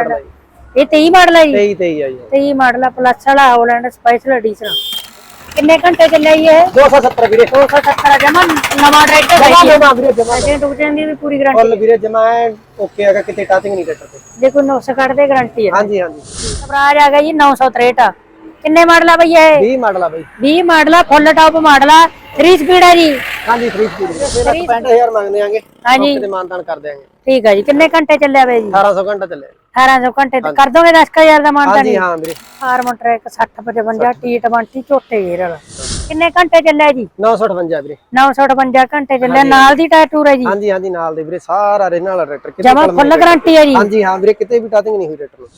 Holland ਇਹ 23 model ਹੈ ਜੀ? 23 23 ਆ ਜੀ। 23 ਮਾਡਲ ਆ ਪਲੱਸ ਵਾਲਾ ਹਾਲੈਂਡ ਸਪੈਸ਼ਲ ਐਡੀਸ਼ਨ ਕਿੰਨੇ ਘੰਟੇ ਚੱਲਿਆ ਇਹ? 270 ਵੀਰੇ। 270 ਜਮਾ ਨਵਾਂ ਟਰੈਕਟਰ ਹੈ ਜਮਾ ਵੀਰੇ ਜਮਾ ਦੀ ਵੀ ਪੂਰੀ ਗਾਰੰਟੀ ਫੁੱਲ ਵੀਰੇ ਜਮਾ ਓਕੇ ਹੈਗਾ ਕਿਤੇ ਟਾਚਿੰਗ ਨਹੀਂ ਟਰੈਕਟਰ ਤੇ। ਕੋਈ ਨੁਕਸ ਕੱਢਦੇ ਗਾਰੰਟੀ ਹੈ ਹਾਂਜੀ ਹਾਂਜੀ। ਸਵਰਾਜ ਆ ਗਿਆ ਜੀ 963 ਕਿੰਨੇ ਮਾਡਲ ਆ ਬਈ ਇਹ? 20 ਮਾਡਲ ਆ ਬਾਈ। 20 ਮਾਡਲ ਆ ਫੁੱਲ ਟਾਪ ਮਾਡਲ ਆ। 3 ਸਪੀਡ ਆ ਜੀ। ਹਾਂਜੀ 3 ਸਪੀਡ 65000 ਮੰਗਦੇ ਆਂਗੇ। ਹਾਂਜੀ। ਤੇ ਮਾਨਤਾਨ ਕਰ ਦਿਆਂਗੇ ਠੀਕ ਆ ਜੀ। ਕਿੰਨੇ ਘੰਟੇ ਚੱਲਿਆ ਬਈ ਜੀ? 1800 ਘੰਟਾ ਚੱਲੇ। 1800 ਘੰਟੇ ਤੇ ਕਰ ਦੋਗੇ 10000 ਦਾ ਮਾਨਤਾ ਹਾਂਜੀ ਹਾਂ ਵੀਰੇ। ਹਾਰਮਨ ਟਰੈਕ 60 55 T20 ਝੋਟੇ ਗੇਰ ਵਾਲਾ ਕਿੰਨੇ ਘੰਟੇ ਚੱਲਿਆ ਜੀ? 958 ਵੀਰੇ। 958 ਘੰਟੇ ਚੱਲਿਆ। ਨਾਲ ਦੀ ਟਾਇਰ ਟੂਰ ਹੈ ਜੀ? ਹਾਂਜੀ ਹਾਂਜੀ ਨਾਲ ਦੇ ਵੀਰੇ। ਸਾਰਾ ਰਹਿਣ ਵਾਲਾ ਟਰੈਕਟਰ ਕਿਤੇ ਜਮਾ ਫੁੱਲ ਗਾਰੰਟੀ ਹੈ ਜੀ? ਹਾਂਜੀ ਹਾਂ ਵੀਰੇ ਕਿਤੇ ਵੀ ਟਾਚਿੰਗ ਨਹੀਂ ਹੋਈ ਟਰੈਕਟਰ ਨੂੰ।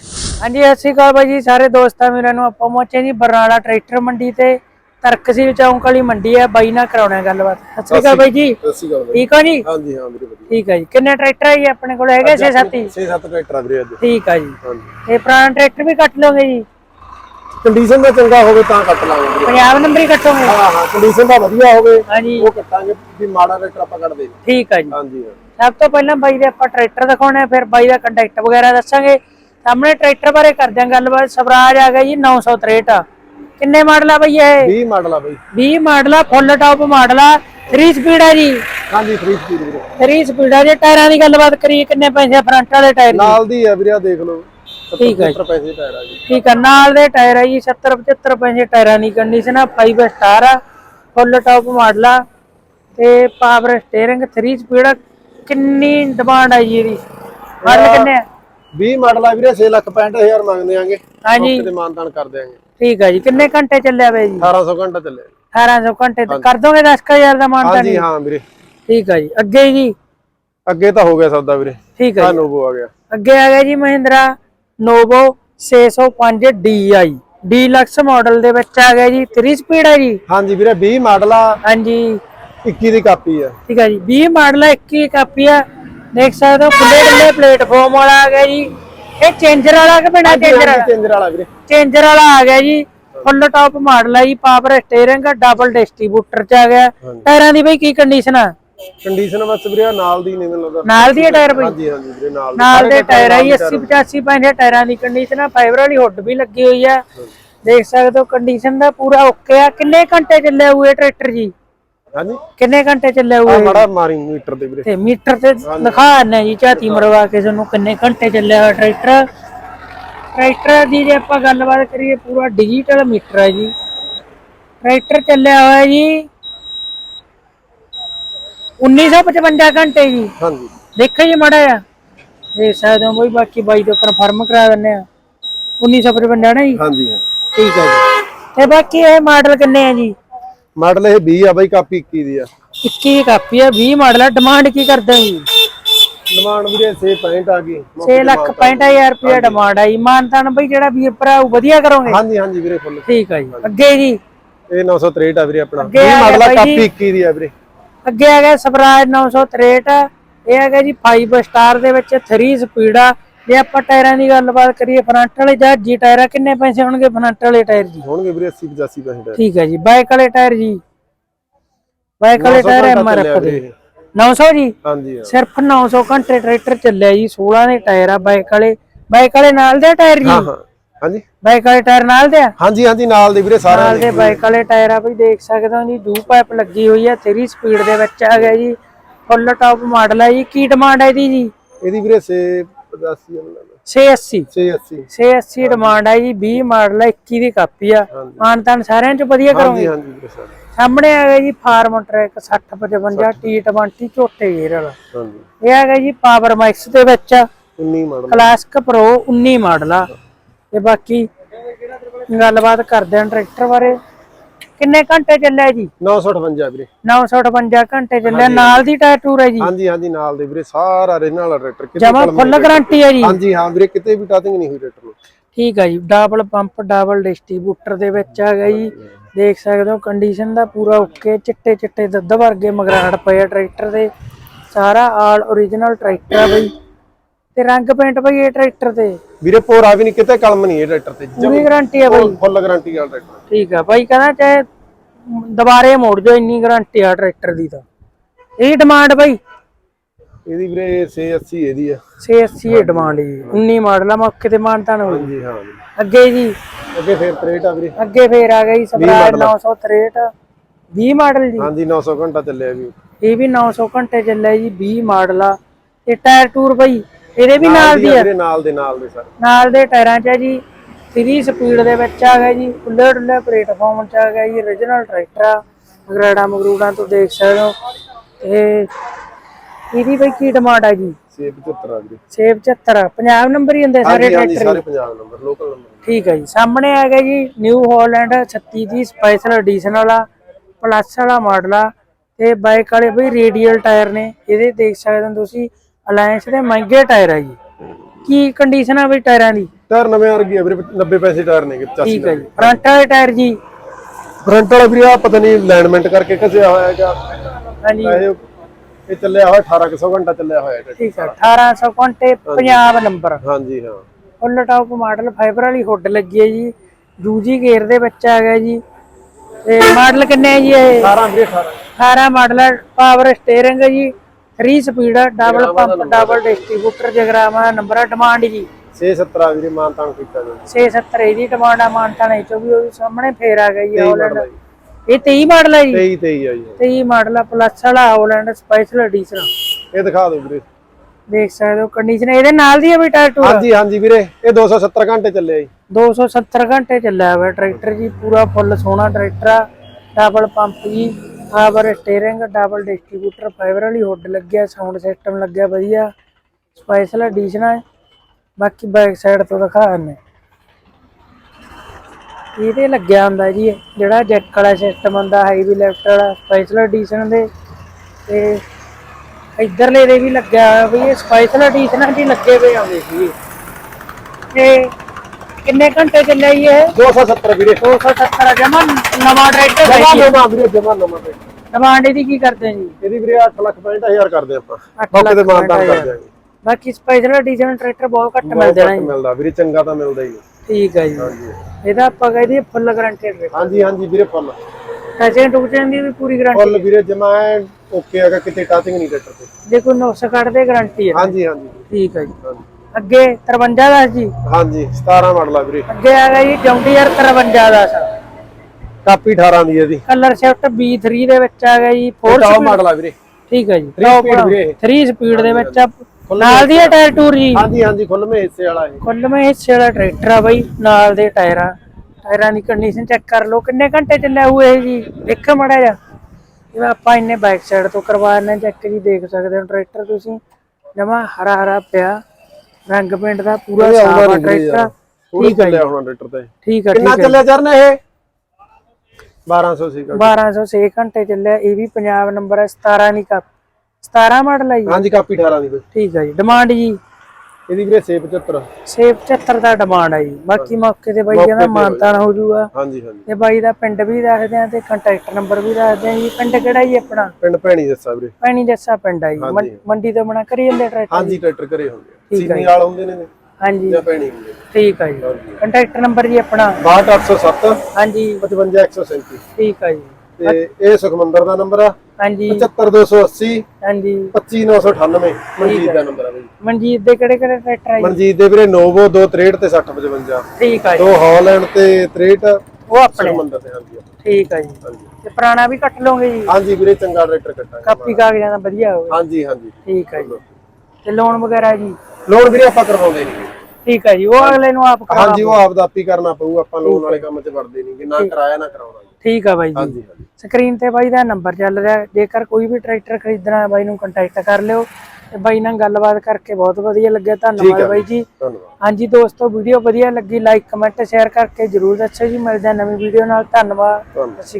ਹਾਂਜੀ ਸਤਿ ਸ਼੍ਰੀ ਅਕਾਲ ਬਾਈ ਜੀ ਸਾਰੇ ਦੋਸਤਾਂ ਵੀਰਾਂ ਨੂੰ। ਆਪਾਂ ਪਹੁੰਚੇ ਜੀ ਬਰਨਾਲਾ ਟਰੈਕਟਰ ਮੰਡੀ ਤੇ। ਤਰਕਸੀਲ ਚੌਂਕ ਵਾਲੀ ਮੰਡੀ ਹੈ ਬਾਈ ਨਾਲ ਕਰਾਉਣਾ ਗੱਲਬਾਤ। ਸਤਿ ਸ਼੍ਰੀ ਅਕਾਲ ਬਾਈ ਜੀ। ਸਤਿ ਸ਼੍ਰੀ ਅਕਾਲ ਠੀਕ ਹੋ ਜੀ? ਹਾਂਜੀ ਹਾਂ ਵੀਰੇ ਵਧੀਆ। ਠੀਕ ਹੈ ਜੀ। ਕਿੰਨੇ ਟਰੈਕਟਰ ਹੈ ਜੀ ਆਪਣੇ ਕੋਲ? ਹੈਗੇ 6-7 ਹੀ? 6-7 ਟਰੈਕਟਰ ਆ ਵੀਰੇ ਅੱਜ। ਠੀਕ ਹੈ ਜੀ। ਹਾਂਜੀ। ਇਹ ਪੁਰਾਣਾ ਟਰੈਕਟਰ ਵੀ ਕੱਟ ਲਓਗੇ ਜੀ? ਕੰਡੀਸ਼ਨ ਦਾ ਚੰਗਾ ਹੋਵੇ ਤਾਂ ਕੱਟ ਲਾਂਗੇ ਵੀਰੇ। ਪੰਜਾਬ ਨੰਬਰ ਹੀ ਕੱਟੋਗੇ? ਹਾਂ ਹਾਂ ਕੰਡੀਸ਼ਨ ਦਾ ਵਧੀਆ ਹੋਵੇ ਹਾਂਜੀ। ਉਹ ਕੱਟਾਂਗੇ ਵੀ ਮਾੜਾ ਟਰੈਕਟਰ ਆਪਾਂ ਕੱਢ ਦੇ ਠੀਕ ਹੈ ਜੀ। ਹਾਂਜੀ ਸਭ ਤੋਂ ਪਹਿਲਾਂ ਬਾਈ ਦੇ ਆਪਾਂ ਟਰੈਕਟਰ ਦਿਖਾਉਣੇ ਆ ਫਿਰ ਬਾਈ ਦਾ ਕੰਟੈਕਟ ਵਗੈਰਾ ਦੱਸਾਂਗੇ। ਸਾਹਮਣੇ ਟਰੈਕਟਰ ਬਾਰੇ ਕਰਦੇ ਆਂ ਗੱਲਬਾਤ। ਸਵਰਾਜ ਆ ਗਿਆ ਜੀ 963 ਕਿੰਨੇ ਮਾਡਲ ਆ ਬਈ ਇਹ? 20 ਮਾਡਲ ਆ ਬਾਈ। 20 ਮਾਡਲ ਆ ਫੁੱਲ ਟਾਪ ਮਾਡਲ ਆ। 3 ਸਪੀਡ ਆ ਜੀ। ਹਾਂਜੀ 3 ਸਪੀਡ ਵੀਰੇ। 3 ਸਪੀਡ ਆ ਜੇ। ਟਾਇਰਾਂ ਦੀ ਗੱਲਬਾਤ ਕਰੀਏ ਕਿੰਨੇ ਪੈਸੇ ਫਰੰਟ ਵਾਲੇ ਟਾਇਰ ਨਾਲ ਦੀ ਆ ਵੀਰੇ ਆ ਦੇਖ ਲਓ। ਠੀਕ ਹੈ 70 ਪੈਸੇ ਟਾਇਰ ਆ ਜੀ। ਠੀਕ ਆ ਨਾਲ ਦੇ ਟਾਇਰ ਆ ਜੀ 70 75 ਪੈਸੇ ਟਾਇਰਾਂ ਦੀ ਕੰਡੀਸ਼ਨ ਆ 5 ਸਟਾਰ ਆ ਫੁੱਲ ਟਾਪ ਮਾਡਲ ਆ। ਤੇ ਪਾਵਰ ਸਟੀਅਰਿੰਗ 3 ਸਪੀਡ ਆ। ਕਿੰਨੀ ਡਿਮਾਂਡ ਆ ਜੀ ਇਹਦੀ? ਮਾਡਲ ਕਿੰਨੇ ਆ? 20 ਮਾਡਲ ਆ ਵੀਰੇ 6 ਲੱਖ 65000 ਮੰਗਦੇ ਆਂਗੇ। ਹਾਂਜੀ। ਤੇ ਮਾਨਤਾਨ ਕਰ ਦਿਆਂਗੇ। ਠੀਕ ਆ ਜੀ। ਕਿੰਨੇ ਘੰਟੇ ਚੱਲਿਆ ਵੇ ਜੀ? 1800 ਘੰਟਾ ਚੱਲੇ। 1800 ਘੰਟੇ ਤੇ ਕਰ ਦੋਗੇ 10000 ਦਾ ਮਾਨਤਾ ਹਾਂਜੀ ਹਾਂ ਵੀਰੇ। ਠੀਕ ਆ ਜੀ। ਅੱਗੇ ਜੀ? ਅੱਗੇ ਤਾਂ ਹੋ ਗਿਆ ਸੌਦਾ ਵੀਰੇ। ਠੀਕ ਆ ਆ ਨੋਵੋ ਆ ਗਿਆ। ਅੱਗੇ ਆ ਗਿਆ ਜੀ Mahindra Novo 605 DI deluxe model ਦੇ ਵਿੱਚ ਆ ਗਿਆ ਜੀ। 3 ਸਪੀਡ ਹੈ ਜੀ? ਹਾਂਜੀ ਵੀਰੇ 20 ਮਾਡਲ ਆ। ਹਾਂਜੀ। 21 ਦੀ ਕਾਪੀ ਆ। ਠੀਕ ਹੈ ਜੀ। 20 ਮਾਡਲ ਹੈ 21 ਕਾਪੀ ਆ। ਦੇਖ ਸਕਦੇ ਹੋ ਖੁੱਲੇ ਡੁੱਲੇ ਪਲੇਟਫਾਰਮ ਵਾਲਾ ਆ ਗਿਆ ਜੀ। ਇਹ ਚੇਂਜਰ ਵਾਲਾ ਕਿ ਬਿਨਾ ਚੇਂਜਰ ਵਾਲਾ? ਚੇਂਜਰ ਵਾਲਾ ਵੀਰੇ। ਚੇਂਜਰ ਵਾਲਾ ਆ ਗਿਆ ਜੀ ਫੁੱਲ ਟਾਪ ਮਾਡਲ ਹੈ ਜੀ ਪਾਵਰ ਸਟੀਅਰਿੰਗ ਡਬਲ ਡਿਸਟ੍ਰੀਬਿਊਟਰ ਚ ਆ ਗਿਆ। ਟਾਇਰਾਂ ਦੀ ਬਈ ਕੀ ਕੰਡੀਸ਼ਨ ਆ? ਕੰਡੀਸ਼ਨ ਬਸ ਵੀਰੇ ਨਾਲ ਦੀ ਨਹੀਂ ਮੈਨੂੰ ਲੱਗਦਾ। ਨਾਲ ਦੀ ਟਾਇਰ ਬਈ? ਹਾਂਜੀ ਹਾਂਜੀ ਵੀਰੇ ਨਾਲ ਦੀ। ਨਾਲ ਦੇ ਟਾਇਰ ਆ ਜੀ 80 85 ਪੈਂਦੇ ਟਾਇਰਾਂ ਦੀ ਕੰਡੀਸ਼ਨ ਆ ਫਾਈਬਰ ਵਾਲੀ ਹੁੱਡ ਵੀ ਲੱਗੀ ਹੋਈ ਆ। ਦੇਖ ਸਕਦੇ ਹੋ ਕੰਡੀਸ਼ਨ ਦਾ ਪੂਰਾ ਓਕੇ ਆ। ਕਿੰਨੇ ਘੰਟੇ ਚੱਲਿਆ ਹੋਏ ਟਰੈਕਟਰ ਜੀ? ਹਾਂਜੀ? ਕਿੰਨੇ ਘੰਟੇ ਚੱਲਿਆ ਆ ਮਾੜਾ ਮਾਰੀ ਮੀਟਰ ਦੇ ਵੀਰੇ। ਤੇ ਮੀਟਰ ਤੇ ਦਿਖਾ ਨੇ ਜੀ ਝਾਤੀ ਮਰਵਾ ਕੇ ਤੁਹਾਨੂੰ ਕਿੰਨੇ ਘੰਟੇ ਚੱਲਿਆ ਹੋਇਆ ਟਰੈਕਟਰ। ਟਰੈਕਟਰ ਦੀ ਜੇ ਆਪਾਂ ਗੱਲਬਾਤ ਕਰੀਏ ਪੂਰਾ ਡਿਜੀਟਲ ਮੀਟਰ ਹੈ ਜੀ। ਟਰੈਕਟਰ ਚੱਲਿਆ ਹੋਇਆ ਜੀ। 1955 ਘੰਟੇ ਜੀ। ਹਾਂਜੀ। ਦੇਖੋ ਜੀ ਮੜਾ ਆ ਦੇਖ ਸਕਦੇ ਹੋ ਬਈ ਬਾਕੀ ਬਾਈ ਤੋਂ ਕਨਫਰਮ ਕਰਾ ਦਿੰਨੇ ਆ 1955 ਨਾ ਜੀ? ਹਾਂਜੀ ਠੀਕ ਹੈ ਜੀ। ਤੇ ਬਾਕੀ ਇਹ ਮਾਡਲ ਕਿੰਨੇ ਆ ਜੀ? ਮਾਡਲ ਇਹ 20 ਆ ਬਾਈ ਕਾਪੀ 21 ਦੀ ਆ। 21 ਕਾਪੀ ਆ 20 ਮਾਡਲ ਆ ਡਿਮਾਂਡ ਕੀ ਕਰਦੇ ਜੀ? ਡਿਮਾਂਡ ਵੀਰੇ 6.65 ਆ ਗਈ। 6 ਲੱਖ 65000 ਰੁਪਏ ਡਿਮਾਂਡ ਆਈ ਮਾਨਤਾਨ ਬਈ ਜਿਹੜਾ ਵੀਰ ਭਰਾ ਉਹ ਵਧੀਆ ਕਰੋਗੇ? ਹਾਂਜੀ ਹਾਂਜੀ ਵੀਰੇ ਫੁੱਲ ਠੀਕ ਆ ਜੀ। ਅੱਗੇ ਜੀ? ਇਹ 963 ਆ ਵੀਰੇ ਆਪਣਾ। ਅੱਗੇ 20 ਆ ਮਾਡਲ ਆ ਕਾਪੀ 21 ਦੀ ਆ ਵੀਰੇ। ਅੱਗੇ ਆ ਗਿਆ ਸਵਰਾਜ 963 ਇਹ ਹੈਗਾ ਜੀ 5 ਸਟਾਰ ਦੇ ਵਿੱਚ 3 ਸਪੀਡ ਆ। ਜੇ ਆਪਾਂ ਟਾਇਰਾਂ ਦੀ ਗੱਲਬਾਤ ਕਰੀਏ ਫਰੰਟ ਵਾਲੇ ਜਾਂ ਜੀ ਟਾਇਰ ਆ ਕਿੰਨੇ ਪੈਸੇ ਹੋਣਗੇ ਫਰੰਟ ਵਾਲੇ ਟਾਇਰ ਜੀ? ਹੋਣਗੇ ਵੀਰੇ 80 85 ਪੈਸੇ ਟਾਇਰ। ਠੀਕ ਹੈ ਜੀ। ਬਾਈਕ ਵਾਲੇ ਟਾਇਰ ਜੀ? ਬਾਈਕ ਵਾਲੇ ਟਾਇਰ ਐਮਆਰਐਫ ਦੇ। 900 ਜੀ? ਹਾਂਜੀ ਸਿਰਫ 900 ਘੰਟੇ ਟਰੈਕਟਰ ਚੱਲਿਆ ਜੀ 16 ਦੇ ਟਾਇਰ ਆ ਬਾਈਕ ਵਾਲੇ। ਬਾਈਕ ਵਾਲੇ ਨਾਲ ਦੇ ਟਾਇਰ ਜੀ? ਹਾਂ ਹਾਂ। ਹਾਂਜੀ? ਬਾਈਕ ਵਾਲੇ ਟਾਇਰ ਨਾਲ ਦੇ ਆ? ਹਾਂਜੀ ਹਾਂਜੀ ਨਾਲ ਦੇ ਵੀਰੇ ਸਾਰੇ ਨਾਲ ਦੇ। ਬਾਈਕ ਵਾਲੇ ਟਾਇਰ ਆ ਵੀ ਦੇਖ ਸਕਦੇ ਹੋ ਜੀ ਦੂ ਪਾਈਪ ਲੱਗੀ ਹੋਈ ਆ 3 ਸਪੀਡ ਦੇ ਵਿੱਚ ਆ ਗਿਆ ਜੀ। ਫੁੱਲ ਟਾਪ ਮਾਡਲ ਹੈ ਜੀ ਕੀ ਡਿਮਾਂਡ ਹੈ ਇਹਦੀ ਜੀ? ਇਹਦੀ ਵੀਰੇ 685 680 680 680 ਡਿਮਾਂਡ ਹੈ ਜੀ 20 ਮਾਡਲ ਹੈ 21 ਦੀ ਕਾਪੀ ਆ। ਮਾਨਤਾਨ ਸਾਰਿਆਂ ਚ ਵਧੀਆ ਕਰੋਗੇ? ਹਾਂਜੀ ਹਾਂਜੀ ਵੀਰੇ ਸਾਰੇ। ਸਾਹਮਣੇ ਆ ਗਿਆ ਜੀ ਫਾਰਮ ਟਰੈਕ 60 55 T20 ਝੋਟੇ ਗੇਅਰ ਵਾਲਾ। ਹਾਂਜੀ। ਇਹ ਆ ਗਿਆ ਜੀ ਪਾਵਰ ਮੈਕਸ ਦੇ ਵਿੱਚ। 19 ਮਾਡਲ ਕਲਾਸਿਕ ਪ੍ਰੋ 19 ਮਾਡਲ ਆ। ਤੇ ਬਾਕੀ ਗੱਲਬਾਤ ਕਰਦੇ ਆਂ ਟਰੈਕਟਰ ਬਾਰੇ। ਕਿੰਨੇ ਘੰਟੇ ਚੱਲਿਆ ਜੀ? 958 ਵੀਰੇ। 958 ਘੰਟੇ ਚੱਲਿਆ। ਨਾਲ ਦੀ ਟਾਇਰ ਟੂਰ ਹੈ ਜੀ? ਹਾਂਜੀ ਹਾਂਜੀ ਨਾਲ ਦੇ ਵੀਰੇ। ਸਾਰਾ ਰਹਿਣ ਵਾਲਾ ਟਰੈਕਟਰ ਕਿਤੇ ਜਮਾ ਫੁੱਲ ਗਾਰੰਟੀ ਹੈ ਜੀ? ਹਾਂਜੀ ਹਾਂ ਵੀਰੇ ਕਿਤੇ ਵੀ ਟਾਚਿੰਗ ਨਹੀਂ ਹੋਈ ਟਰੈਕਟਰ ਨੂੰ ਠੀਕ ਹੈ ਜੀ। ਡਬਲ ਪੰਪ ਡਬਲ ਡਿਸਟ੍ਰੀਬਿਊਟਰ ਦੇ ਵਿੱਚ ਆ ਗਿਆ ਜੀ। ਦੇਖ ਸਕਦੇ ਹੋ ਕੰਡੀਸ਼ਨ ਦਾ ਪੂਰਾ ਓਕੇ ਚਿੱਟੇ ਚਿੱਟੇ ਦੁੱਧ ਵਰਗੇ ਮਗਰਾੜ ਪਏ ਟਰੈਕਟਰ ਦੇ। ਸਾਰਾ ਆਲ origignal ਟਰੈਕਟਰ ਆ ਬਈ। ਤੇ ਰੰਗ ਪੇਂਟ ਬਈ ਇਹ ਟਰੈਕਟਰ ਤੇ। ਵੀਰੇ ਪੋਰਾ ਵੀ ਨਹੀਂ ਕਿਤੇ ਕਲਮ ਨਹੀਂ ਇਹ ਟਰੈਕਟਰ ਤੇ। ਪੂਰੀ ਗਾਰੰਟੀ ਹੈ ਬਈ। ਫੁੱਲ ਗਾਰੰਟੀ ਵਾਲਾ ਟਰੈਕਟਰ ਠੀਕ ਆ ਬਾਈ ਕਹਿੰਦਾ ਚਾਹੇ ਦੁਬਾਰੇ ਮੋੜ ਜੋ ਇੰਨੀ ਗਾਰੰਟੀ ਆ ਟਰੈਕਟਰ ਦੀ ਤਾਂ। ਇਹ ਡਿਮਾਂਡ ਬਾਈ? ਇਹਦੀ ਵੀਰੇ 680 ਇਹਦੀ ਆ। 680 ਇਹ ਡਿਮਾਂਡ ਜੀ। 19 ਮਾਡਲ ਆ ਮੌਕੇ ਤੇ ਮਾਨਤਾਨ ਹੋ ਹਾਂਜੀ ਹਾਂ ਜੀ। ਅੱਗੇ ਜੀ। ਅੱਗੇ ਫੇਰ 63 ਆ ਵੀਰੇ। ਅੱਗੇ ਫੇਰ ਆ ਗਈ ਸਪਰਾਟ 963 20 ਮਾਡਲ ਜੀ। ਹਾਂਜੀ 900 ਘੰਟਾ ਚੱਲਿਆ ਵੀ ਇਹ ਵੀ 900 ਘੰਟੇ ਚੱਲਿਆ ਜੀ 20 ਮਾਡਲ ਆ। ਤੇ ਟਾਇਰ ਟੂਰ ਬਈ ਇਹਦੇ ਵੀ ਨਾਲ ਦੀ ਆ। ਵੀਰੇ ਨਾਲ ਦੇ ਨਾਲ ਦੇ ਸਰ। ਨਾਲ ਦੇ ਟਾਇਰਾਂ 'ਚ ਆ ਜੀ 3 ਸਪੀਡ ਦੇ ਵਿੱਚ ਆ ਗਿਆ ਜੀ ਖੁੱਲੇ ਡੁੱਲੇ ਪਲੇਟਫਾਰਮ 'ਚ ਆ ਗਿਆ ਜੀ origignal ਟਰੈਕਟਰ ਆ ਮਗਰਾੜਾ ਮਗਰੂੜਾਂ ਤੋਂ ਦੇਖ ਸਕਦੇ ਹੋ। ਤੇ ਇਹਦੀ ਬਈ ਕੀ ਡਿਮਾਂਡ ਆ ਜੀ? 675 ਆ ਵੀਰੇ। ਸੇਬ 74 ਪੰਜਾਬ ਨੰਬਰ ਹੀ ਹੁੰਦੇ ਸਾਰੇ ਹਾਂਜੀ ਹਾਂਜੀ ਟਰੈਕਟਰ ਸਾਰੇ ਪੰਜਾਬ ਨੰਬਰ ਲੋਕਲ ਨੰਬਰ। ਠੀਕ ਹੈ ਜੀ। ਸਾਹਮਣੇ ਆ ਗਿਆ ਜੀ ਨਿਊ ਹਾਲੈਂਡ 36 ਦੀ ਸਪੈਸ਼ਲ ਐਡੀਸ਼ਨ ਵਾਲਾ ਪਲੱਸ ਵਾਲਾ ਮਾਡਲ ਆ। ਤੇ ਬਾਈਕ ਵਾਲੇ ਬਈ ਰੇਡੀਅਲ ਟਾਇਰ ਨੇ ਇਹਦੇ ਦੇਖ ਸਕਦੇ ਹੋ ਤੁਸੀਂ। ਅਲਾਈਅੰਸ ਦੇ ਮਹਿੰਗੇ ਟਾਇਰ ਆ ਜੀ। ਕੀ ਕੰਡੀਸ਼ਨ ਆ ਬਈ ਟਾਇਰਾਂ ਦੀ? ਟਾਇਰ ਨਵੇਂ ਆ ਗਏ ਵੀਰੇ 90 ਪੈਸੇ ਟਾਇਰ ਨੇ 85 ਠੀਕ ਹੈ ਜੀ। ਫਰੰਟ ਵਾਲੇ ਟਾਇਰ ਜੀ। ਫਰੰਟ ਵਾਲਾ ਵੀਰੇ ਆ ਪਤਾ ਨਹੀਂ ਅਲਾਈਨਮੈਂਟ ਕਰਕੇ ਘਸਿਆ ਹੋਇਆ ਹੈਗਾ। ਹਾਂਜੀ। ਇਹ ਚੱਲਿਆ ਹੋਇਆ 1800 ਘੰਟਾ ਚੱਲਿਆ ਹੋਇਆ। ਠੀਕ ਹੈ 1800 ਘੰਟੇ ਪੰਜਾਬ ਨੰਬਰ। ਹਾਂਜੀ ਹਾਂ। ਫੁੱਲ ਟਾਪ ਮਾਡਲ ਫਾਈਬਰ ਵਾਲੀ ਹੁੱਡ ਲੱਗੀ ਹੈ ਜੀ। ਦੂਜੀ ਗੇਅਰ ਦੇ ਵਿੱਚ ਆ ਗਿਆ ਜੀ। ਤੇ ਮਾਡਲ ਕਿੰਨੇ ਹੈ ਜੀ ਇਹ? 18 ਵੀਰੇ 18 18 ਮਾਡਲ ਪਾਵਰ ਸਟੀਅਰਿੰਗ ਜੀ। 3 speed double pump double distributor ਜਗਰਾਮਾ ਦਾ ਨੰਬਰ ਆ ਡਿਮਾਂਡ ਜੀ। 617 ਵੀਰੇ ਮਾਨਤਾਨ ਕੀਤਾ ਜੀ। 670 ਇਹਦੀ ਡਿਮਾਂਡ ਆ ਮਾਨਤਾ ਨਹੀਂ ਚੋ ਵੀ ਉਹ ਸਾਹਮਣੇ ਫੇਰ ਆ ਗਈ ਹਾਲੈਂਡ ਜੀ। ਇਹ 23 ਮਾਡਲ ਹੈ ਜੀ? 23 23 ਆ ਜੀ। 23 ਮਾਡਲ ਆ ਪਲੱਸ ਵਾਲਾ ਹਾਲੈਂਡ ਸਪੈਸ਼ਲ ਐਡੀਸ਼ਨ ਇਹ ਦਿਖਾ ਦਿਓ ਵੀਰੇ। ਦੇਖ ਸਕਦੇ ਹੋ ਕੰਡੀਸ਼ਨ ਇਹਦੇ ਨਾਲ ਦੀ ਹੈ ਵੀ ਟਾਇਰ ਟੂਰ? ਹਾਂਜੀ ਹਾਂਜੀ ਵੀਰੇ ਇਹ 270 ਘੰਟੇ ਚੱਲਿਆ ਜੀ। 270 ਘੰਟੇ ਚੱਲਿਆ ਹੋਇਆ ਟਰੈਕਟਰ ਜੀ ਪੂਰਾ ਫੁੱਲ ਸੋਹਣਾ ਟਰੈਕਟਰ ਆ ਡਬਲ ਪੰਪ ਜੀ। Power steering double distributor fibre ਵਾਲੀ ਹੁੱਡ ਲੱਗਿਆ ਸਾਊਂਡ ਸਿਸਟਮ ਲੱਗਿਆ, ਵਧੀਆ। ਸਪੈਸ਼ਲ ਐਡੀਸ਼ਨ ਹੈ ਬਾਕੀ ਬੈਕ ਸਾਈਡ ਤੋਂ ਦਿਖਾ ਦਿੰਦੇ ਇਹਦੇ ਲੱਗਿਆ ਹੁੰਦਾ ਜੀ, ਜਿਹੜਾ ਜੈਕ ਵਾਲਾ ਸਿਸਟਮ ਹੁੰਦਾ ਹਾਈਵੇ ਲੈਫਟ ਵਾਲਾ ਸਪੈਸ਼ਲ ਐਡੀਸ਼ਨ ਦੇ। ਤੇ ਇਧਰਲੇ ਦੇ ਵੀ ਲੱਗਿਆ ਵੀ, ਇਹ ਸਪੈਸ਼ਲ ਐਡੀਸ਼ਨ ਦੀ ਲੱਗੇ ਪਏ ਆਉਂਦੇ ਸੀ ਤੇ ਕਿੰਨੇ ਘੰਟੇ ਚੱਲਿਆ ਜੀ ਇਹ? 270 ਵੀਰੇ। 270 ਜਮਾ ਨਵਾਂ ਟਰੈਕਟਰ ਜਮਾ ਨਵਾਂ ਵੀਰੇ ਜਮਾ ਨਵਾਂ। ਡਿਮਾਂਡ ਇਹਦੀ ਕੀ ਕਰਦੇ ਜੀ? ਇਹਦੀ ਵੀਰੇ 8 ਲੱਖ 65000 ਕਰਦੇ ਆਪਾਂ। ਮੌਕੇ ਤੇ ਪੈਂਹਠ ਕਰ ਦਿਆਂਗੇ ਬਾਕੀ ਸਪੈਸ਼ਲ ਐਡੀਸ਼ਨ ਟਰੈਕਟਰ ਬਹੁਤ ਘੱਟ ਮਿਲਦੇ ਨੇ ਮਿਲਦਾ। ਵੀਰੇ ਚੰਗਾ ਤਾਂ ਮਿਲਦਾ ਹੀ। ਠੀਕ ਹੈ ਜੀ। ਇਹਦਾ ਆਪਾਂ ਕਹਿੰਦੇ ਫੁੱਲ ਗਾਰੰਟੀ ਟਰੈਕਟਰ ਹਾਂਜੀ ਹਾਂਜੀ ਵੀਰੇ ਫੁੱਲ ਟਚਿੰਗ ਟੂਚਿੰਗ ਦੀ ਵੀ ਪੂਰੀ ਗਾਰੰਟੀ ਫੁੱਲ ਵੀਰੇ ਜਮਾ ਓਕੇ ਹੈਗਾ ਕਿਤੇ ਟਾਚਿੰਗ ਨਹੀਂ ਟਰੈਕਟਰ ਤੇ। ਜੇ ਕੋਈ ਨੁਕਸ ਕੱਢਦੇ ਗਾਰੰਟੀ ਹੈ ਹਾਂਜੀ ਹਾਂਜੀ। ਠੀਕ ਹੈ ਜੀ। ਅੱਗੇ 53 ਦਾ ਜੀ ਹਾਂਜੀ 17 ਮਾਡਲ ਆ ਵੀਰੇ। ਅੱਗੇ ਆ ਗਿਆ ਜੀ ਜੌਂਡੀਅਰ 53 ਦਾ ਕਾਪੀ 18 ਦੀ ਇਹਦੀ। ਕਲਰ ਸ਼ਿਫਟ B3 ਦੇ ਵਿੱਚ ਆ ਗਿਆ ਜੀ 4 ਟੌਪ ਮਾਡਲ ਆ ਵੀਰੇ। ਠੀਕ ਹੈ ਜੀ। Three speed ਵੀਰੇ। 3 ਸਪੀਡ ਦੇ ਵਿੱਚ। ਨਾਲ ਦੀ ਹੈ ਟਾਇਰ ਟੂਰ ਜੀ। ਹਾਂਜੀ ਹਾਂਜੀ ਮੇ ਹਿੱਸੇ ਵਾਲਾ ਇਹ। ਕੁੱਲਵੇਂ ਹਿੱਸੇ ਵਾਲਾ ਟਰੈਕਟਰ ਆ ਬਾਈ ਨਾਲ ਦੇ ਟਾਇਰਾਂ। ਟਾਇਰਾਂ ਦੀ ਕੰਡੀਸ਼ਨ ਚੈੱਕ ਕਰ ਲਓ ਕਿੰਨੇ ਘੰਟੇ ਚੱਲਿਆ ਹੋਇਆ ਜੀ? ਦੇਖੋ ਮੜਾ ਜਾ ਇਹ ਆਪਾਂ ਇੰਨੇ ਬੈਕ ਸਾਈਡ ਤੋਂ ਕਰਵਾ ਲੈਣੇ ਚੈੱਕ ਜੀ ਦੇਖ ਸਕਦੇ ਹੋ ਟਰੈਕਟਰ ਤੁਸੀਂ। ਜਮਾ ਹਰਾ ਹਰਾ ਪਿਆ। ਰੰਗ ਪਿੰਡ ਦਾ ਪੂਰਾ ਇਹ ਆਉਂਦਾ ਸਾਫ਼ ਆ ਨੀ ਵੀਰੇ ਯਾਰ। ਟਰੈਕਟਰ ਥੋੜੀ ਠੀਕ ਹੈ ਜੀ। ਚੱਲਿਆ ਹੋਣਾ ਟਰੈਕਟਰ ਤੇ। ਠੀਕ ਆ ਕਿੰਨਾ ਠੀਕ ਹੈ ਚੱਲਿਆ ਚਰਨ ਇਹ? 1200 ਸੀਗਾ 1206 ਘੰਟੇ। ਚੱਲਿਆ ਇਹ ਵੀ ਪੰਜਾਬ ਨੰਬਰ ਹੈ 17 ਨਹੀਂ ਕੱਪ 17 ਮਾਡਲ ਹੈ ਜੀ। ਹਾਂਜੀ ਕਾਪੀ 18 ਦੀ ਠੀਕ ਹੈ ਜੀ। ਡਿਮਾਂਡ ਜੀ। ਇਹਦੀ ਵੀਰੇ 675 ਸੇਫ 74 ਦਾ ਡਿਮਾਂਡ ਜੀ। ਬਾਕੀ ਮੌਕੇ ਤੇ ਬਾਈ ਕਹਿੰਦਾ ਮਾਨਤਾਨ ਹੋ ਜਾਊਗਾ। ਹਾਂਜੀ ਹਾਂਜੀ। ਤੇ ਬਾਈ ਦਾ ਪਿੰਡ ਵੀ ਦੱਸਦੇ ਆ ਤੇ ਕੰਟੈਕਟ ਨੰਬਰ ਵੀ ਦੱਸਦੇ ਆ ਜੀ। ਪਿੰਡ ਕਿਹੜਾ ਜੀ ਆਪਣਾ? ਪਿੰਡ ਭੈਣੀ ਦੱਸਾ ਵੀਰੇ। ਪੈਣੀ ਜੱਸਾ ਪਿੰਡ ਆ ਜੀ। ਮੰਡੀ ਤੋਂ ਬਣਾ ਕਰੀ ਜਾਂਦੇ ਟਰੈਕਟਰ ਹਾਂਜੀ ਟਰੈਕਟਰ ਘਰੇ ਹੁੰਦੇ ਆ। ਸੀਨੀ ਵਾਲ ਹੁੰਦੇ ਨੇ ਹਾਂਜੀ। ਜਾਂ ਭੈਣੀ ਹੁੰਦੇ ਠੀਕ ਆ ਜੀ। ਕੰਟੈਕਟ ਨੰਬਰ ਜੀ ਆਪਣਾ। 62807 ਹਾਂਜੀ। 55137 ਠੀਕ ਆ ਜੀ। ਤੇ ਇਹ ਸੁਖਮੰਦਰ ਦਾ ਨੰਬਰ ਆ। ਹਾਂਜੀ। 75280 ਹਾਂਜੀ। 25998 ਮਨਜੀਤ ਦਾ ਨੰਬਰ ਆ ਬਈ। ਮਨਜੀਤ ਦੇ ਕਿਹੜੇ ਕਿਹੜੇ ਟਰੈਕਟਰ ਆ ਮਨਜੀਤ ਦੇ ਵੀਰੇ ਨੋਵੋ 263 ਤੇ 6055 ਠੀਕ ਆ ਜੀ। ਦੋ ਹਾਲੈਂਡ ਤੇ 63 ਉਹ ਆਪਣੇ। ਸੁਖਮੰਦਰ ਦੇ ਹਾਂਜੀ। ਠੀਕ ਆ ਜੀ। ਤੇ ਪੁਰਾਣਾ ਵੀ ਕੱਟ ਲਓਗੇ ਜੀ? ਹਾਂਜੀ ਵੀਰੇ ਚੰਗਾ ਟਰੈਕਟਰ ਕੱਟਾਂਗੇ ਕਾਪੀ ਕਾਗਜ਼ਾਂ ਦਾ ਵਧੀਆ ਹੋਵੇ। ਹਾਂਜੀ ਹਾਂਜੀ। ਠੀਕ ਆ ਜੀ। ਤੇ ਲੋਨ ਵਗੈਰਾ ਜੀ? ਲੋਨ ਵੀਰੇ ਆਪਾਂ ਕਰਵਾਉਂਦੇ ਨਹੀਂ। ਠੀਕ ਆ ਜੀ ਉਹ ਅਗਲੇ ਨੂੰ ਆਪ ਕਰਾ ਹਾਂਜੀ ਉਹ ਆਪ ਦਾ ਆਪੀ ਕਰਨਾ ਪਊ ਆਪਾਂ ਲੋਨ ਵਾਲੇ ਕੰਮ 'ਚ ਵੜਦੇ ਨਹੀਂ ਕਿ ਨਾ ਕਰਾਇਆ ਨਾ ਕਰਾਉਣਾ ਠੀਕ ਆ ਬਾਈ ਜੀ। ਸਕਰੀਨ ਤੇ ਬਾਈ ਦਾ ਨੰਬਰ ਚੱਲ ਰਿਹਾ ਜੇਕਰ ਕੋਈ ਵੀ ਟਰੈਕਟਰ ਖਰੀਦਣਾ ਹੈ ਬਾਈ ਨੂੰ ਕੰਟੈਕਟ ਕਰ ਲਿਓ ਤੇ ਬਾਈ ਨਾਲ ਗੱਲਬਾਤ ਕਰਕੇ ਬਹੁਤ ਵਧੀਆ ਲੱਗਿਆ ਧੰਨਵਾਦ ਬਾਈ ਜੀ। ਧੰਨਵਾਦ। ਹਾਂਜੀ ਦੋਸਤੋ ਵੀਡੀਓ ਵਧੀਆ ਲੱਗੀ ਲਾਈਕ ਕਮੈਂਟ ਸ਼ੇਅਰ ਕਰਕੇ ਜਰੂਰ ਦੱਸਿਓ ਜੀ। ਮਿਲਦੇ ਹਾਂ ਨਵੀਂ ਵੀਡੀਓ ਨਾਲ। ਧੰਨਵਾਦ। ਅਸੀਂ